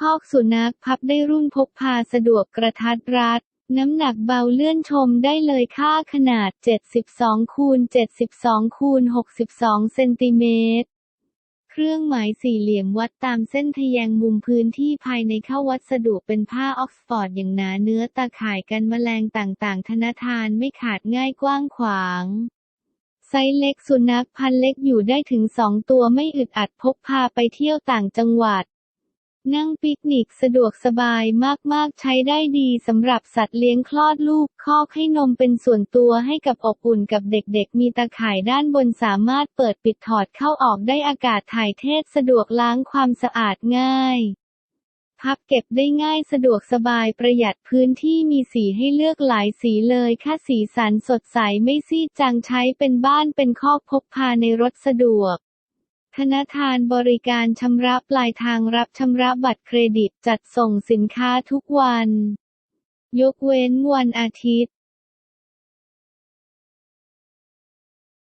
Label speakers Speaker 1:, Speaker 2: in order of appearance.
Speaker 1: คอกสุนัขพับได้รุ่นพกพาสะดวกกระทัดรัด น้ำหนักเบาเลื่อนชมได้เลยค่าขนาด 72คูณ72คูณ62 เซนติเมตรเครื่องหมายสี่เหลี่ยมวัดตามเส้นทะแยงมุมพื้นที่ภายในเข้าวัสดุเป็นผ้าออกซฟอร์ดอย่างหนาเนื้อตาข่ายกันแมลงต่างๆ ธนทานไม่ขาดง่ายกว้างขวาง ไซส์เล็กสุนัขพันเล็กอยู่ได้ถึงสองตัวไม่อึดอัดพกพาไปเที่ยวต่างจังหวัด นั่งปิกนิกสะดวกสบายมากๆ ใช้ได้ดีสำหรับสัตว์เลี้ยงคลอดลูก คอกให้นมเป็นส่วนตัวให้กับอบอุ่นกับเด็กๆ มีตาข่ายด้านบนสามารถเปิดปิดถอดเข้าออกได้อากาศถ่ายเทสะดวกล้างความสะอาดง่ายพับเก็บได้ง่ายสะดวกสบายประหยัดพื้นที่มีสีให้เลือกหลายสีเลยค่าสีสันสดใสไม่ซีดจางใช้เป็นบ้านเป็นคอกพกพาในรถสะดวก ธนาคารบริการชำระปลายทางรับชำระบัตรเครดิตจัดส่งสินค้าทุกวัน ยกเว้นวันอาทิตย์